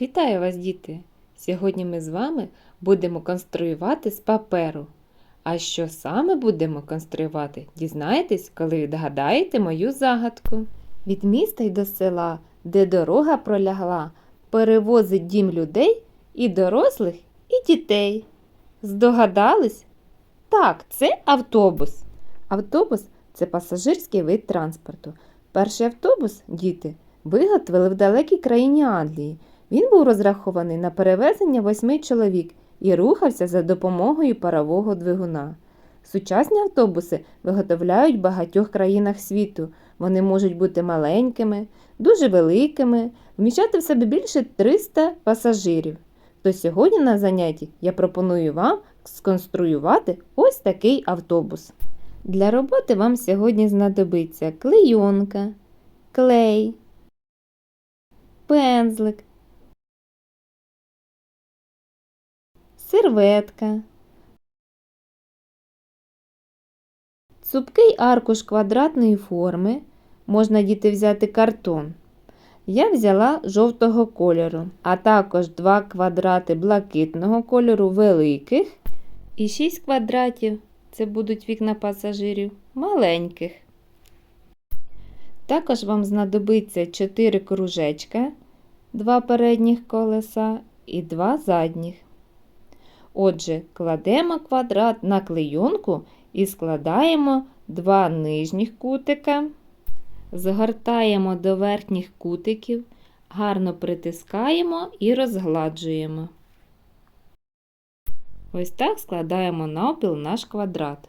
Вітаю вас, діти! Сьогодні ми з вами будемо конструювати з паперу. А що саме будемо конструювати, дізнаєтесь, коли відгадаєте мою загадку. Від міста й до села, де дорога пролягла, перевозить дім людей і дорослих, і дітей. Здогадались? Так, це автобус. Автобус це пасажирський вид транспорту. Перший автобус, діти, виготовили в далекій країні Англії. Він був розрахований на перевезення восьми чоловік і рухався за допомогою парового двигуна. Сучасні автобуси виготовляють в багатьох країнах світу. Вони можуть бути маленькими, дуже великими, вміщати в себе більше 300 пасажирів. То сьогодні на занятті я пропоную вам сконструювати ось такий автобус. Для роботи вам сьогодні знадобиться клейонка, клей, пензлик, серветка, цупкий аркуш квадратної форми. Можна діти взяти картон. Я взяла жовтого кольору, а також два квадрати блакитного кольору великих і 6 квадратів це будуть вікна пасажирів маленьких. Також вам знадобиться 4 кружечка, два передніх колеса і два задніх. Отже, кладемо квадрат на клейонку і складаємо два нижніх кутика, згортаємо до верхніх кутиків, гарно притискаємо і розгладжуємо. Ось так складаємо навпіл наш квадрат.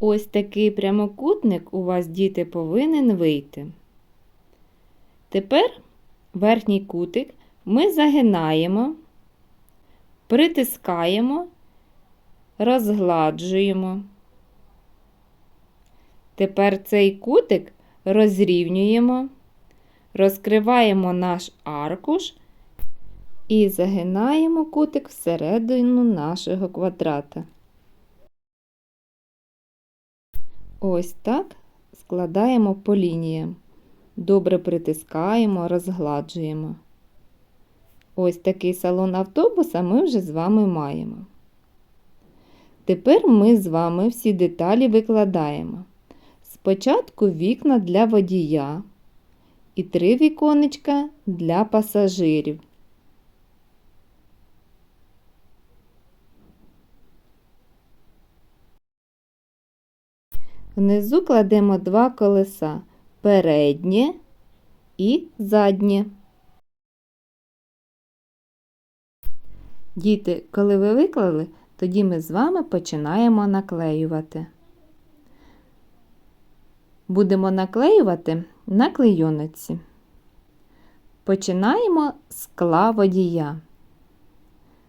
Ось такий прямокутник у вас, діти, повинен вийти. Тепер верхній кутик ми загинаємо, притискаємо, розгладжуємо. Тепер цей кутик розрівнюємо, розкриваємо наш аркуш і загинаємо кутик всередину нашого квадрата. Ось так складаємо по лініям. Добре притискаємо, розгладжуємо. Ось такий салон автобуса ми вже з вами маємо. Тепер ми з вами всі деталі викладаємо. Спочатку вікна для водія і три віконечка для пасажирів. Внизу кладемо два колеса переднє і заднє. Діти, коли ви виклали, тоді ми з вами починаємо наклеювати. Будемо наклеювати на клейоночці. Починаємо з скла водія.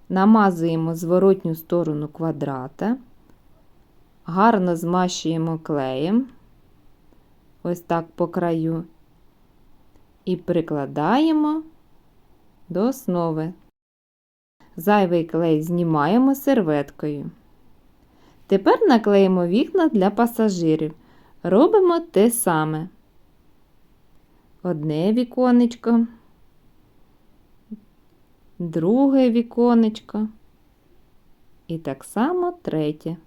Намазуємо зворотню сторону квадрата, гарно змащуємо клеєм, ось так по краю, і прикладаємо до основи. Зайвий клей знімаємо серветкою. Тепер наклеїмо вікна для пасажирів. Робимо те саме. Одне віконечко, друге віконечко і так само третє.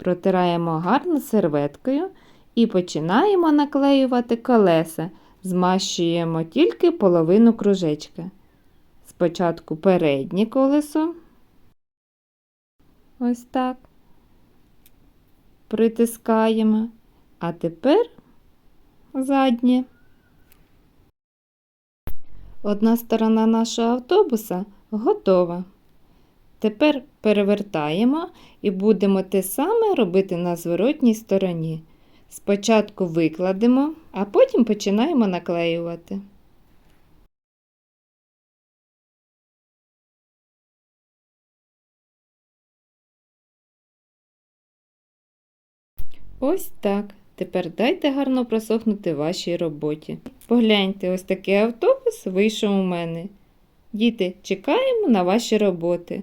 Протираємо гарно серветкою і починаємо наклеювати колеса. Змащуємо тільки половину кружечка. Спочатку переднє колесо. Ось так. Притискаємо, а тепер заднє. Одна сторона нашого автобуса готова. Тепер перевертаємо і будемо те саме робити на зворотній стороні. Спочатку викладемо, а потім починаємо наклеювати. Ось так. Тепер дайте гарно просохнути вашій роботі. Погляньте, ось такий автобус вийшов у мене. Діти, чекаємо на ваші роботи.